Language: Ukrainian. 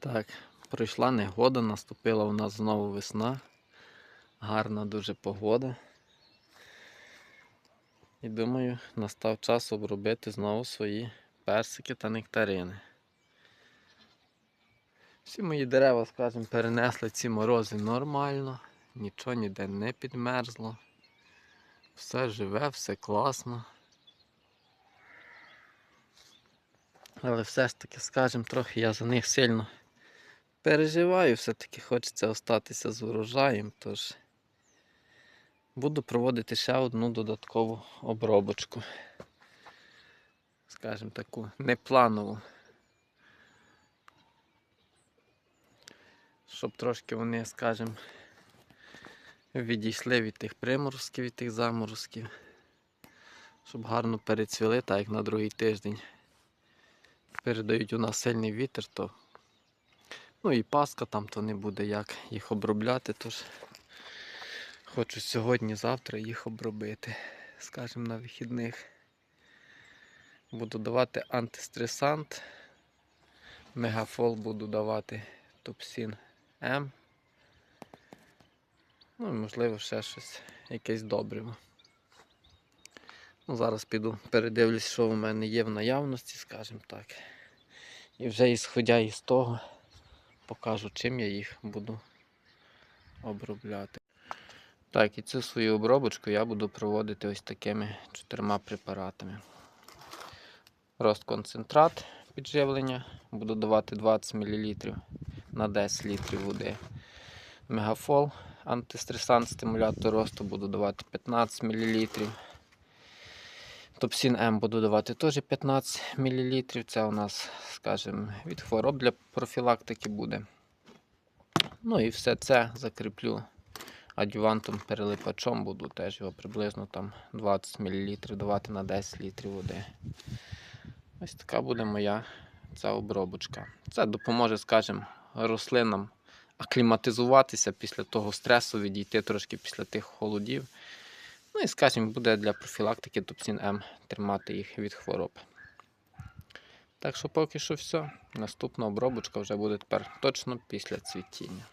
Так, пройшла негода, наступила у нас знову весна. Гарна дуже погода. І думаю, настав час обробити знову свої персики та нектарини. Всі мої дерева, скажімо, перенесли ці морози нормально, нічого ніде не підмерзло. Все живе, все класно. Але все ж таки, скажімо, трохи я за них сильно переживаю, все-таки хочеться остатися з урожаєм, тож буду проводити ще одну додаткову обробочку. Скажімо, таку непланову. Щоб трошки вони, скажімо, відійшли від тих приморозків, від тих заморозків. Щоб гарно перецвіли, так як на другий тиждень передають у нас сильний вітер, то ну і паска там, то не буде як їх обробляти. Тож хочу сьогодні-завтра їх обробити. Скажімо, на вихідних. Буду давати антистресант. Мегафол буду давати Топсін М. Ну і можливо ще щось, якесь добриво. Ну, зараз піду передивлюсь, що у мене є в наявності, скажімо так. І вже ісходя із того, покажу, чим я їх буду обробляти. Так, і цю свою обробочку я буду проводити ось такими чотирма препаратами. Розконцентрат підживлення. Буду давати 20 мл на 10 літрів води. Мегафол, антистресант, стимулятор росту буду давати 15 мл. Топсін М буду давати теж 15 мл. Це у нас, скажімо, від хвороб для профілактики буде. Ну і все це закріплю адювантом перелипачом, буду теж його приблизно там 20 мл давати на 10 літрів води. Ось така буде моя ця обробочка. Це допоможе, скажімо, рослинам акліматизуватися після того стресу, відійти трошки після тих холодів. Ну і, скажімо, буде для профілактики Топсін М тримати їх від хвороб. Так що поки що все. Наступна обробочка вже буде тепер точно після цвітіння.